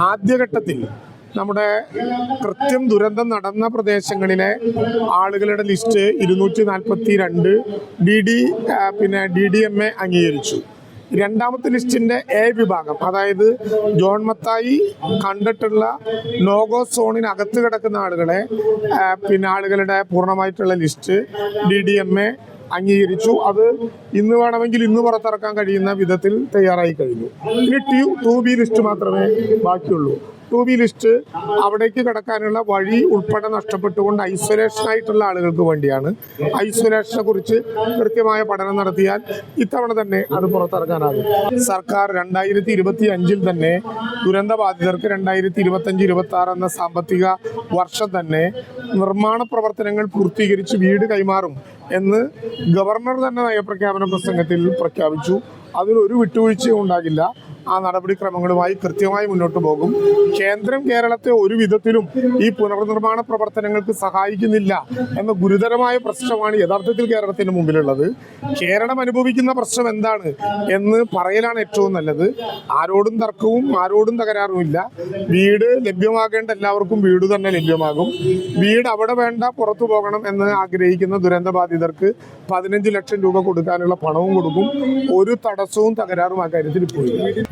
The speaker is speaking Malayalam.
ആദ്യഘട്ടത്തിൽ നമ്മുടെ കൃത്യം ദുരന്തം നടന്ന പ്രദേശങ്ങളിലെ ആളുകളുടെ ലിസ്റ്റ് ഇരുന്നൂറ്റി നാൽപ്പത്തി രണ്ട് ഡി ഡി പിന്നെ ഡി ഡി എം എ അംഗീകരിച്ചു. രണ്ടാമത്തെ ലിസ്റ്റിന്റെ എ വിഭാഗം അതായത് ജോൺ മത്തായി കണ്ടിട്ടുള്ള നോഗോ സോണിനകത്ത് കിടക്കുന്ന ആളുകളെ പിന്നെ ആളുകളുടെ പൂർണമായിട്ടുള്ള list D D M A അംഗീകരിച്ചു. അത് ഇന്ന് വേണമെങ്കിൽ ഇന്ന് പുറത്തിറക്കാൻ കഴിയുന്ന വിധത്തിൽ തയ്യാറായി കഴിഞ്ഞു. ഇനി ടു ബി ലിസ്റ്റ് മാത്രമേ ബാക്കിയുള്ളൂ. ടു ബി ലിസ്റ്റ് അവിടേക്ക് കിടക്കാനുള്ള വഴി ഉൾപ്പെടെ നഷ്ടപ്പെട്ടുകൊണ്ട് ഐസൊലേഷൻ ആയിട്ടുള്ള ആളുകൾക്ക് വേണ്ടിയാണ്. ഐസൊലേഷനെ കുറിച്ച് കൃത്യമായ പഠനം നടത്തിയാൽ ഇത്തവണ തന്നെ അത് പുറത്തിറക്കാനാകും സർക്കാർ രണ്ടായിരത്തി ഇരുപത്തി അഞ്ചിൽ തന്നെ ദുരന്ത ബാധിതർക്ക് രണ്ടായിരത്തി ഇരുപത്തി അഞ്ച് ഇരുപത്തി ആറ് എന്ന സാമ്പത്തിക വർഷം തന്നെ നിർമ്മാണ പ്രവർത്തനങ്ങൾ പൂർത്തീകരിച്ച് വീട് കൈമാറും എന്ന് ഗവർണർ തന്നെ നയപ്രഖ്യാപന പ്രസംഗത്തിൽ പ്രഖ്യാപിച്ചു. അതിലൊരു വിട്ടുവീഴ്ചയും ഉണ്ടാകില്ല. ആ നടപടിക്രമങ്ങളുമായി കൃത്യമായി മുന്നോട്ട് പോകും. കേന്ദ്രം കേരളത്തെ ഒരു വിധത്തിലും ഈ പുനർനിർമ്മാണ പ്രവർത്തനങ്ങൾക്ക് സഹായിക്കുന്നില്ല എന്ന ഗുരുതരമായ പ്രശ്നമാണ് യഥാർത്ഥത്തിൽ കേരളത്തിന് മുമ്പിലുള്ളത്. കേരളം അനുഭവിക്കുന്ന പ്രശ്നം എന്താണ് എന്ന് പറയലാണ് ഏറ്റവും നല്ലത്. ആരോടും തർക്കവും ആരോടും തകരാറുമില്ല വീട് ലഭ്യമാകേണ്ട എല്ലാവർക്കും വീട് തന്നെ ലഭ്യമാകും. വീട് അവിടെ വേണ്ട പുറത്തു പോകണം എന്ന് ആഗ്രഹിക്കുന്ന ദുരന്ത ബാധിതർക്ക് പതിനഞ്ച് ലക്ഷം രൂപ കൊടുക്കാനുള്ള പണവും കൊടുക്കും. ഒരു തടസ്സവും തകരാറും ആ കാര്യത്തിൽ പോയില്ല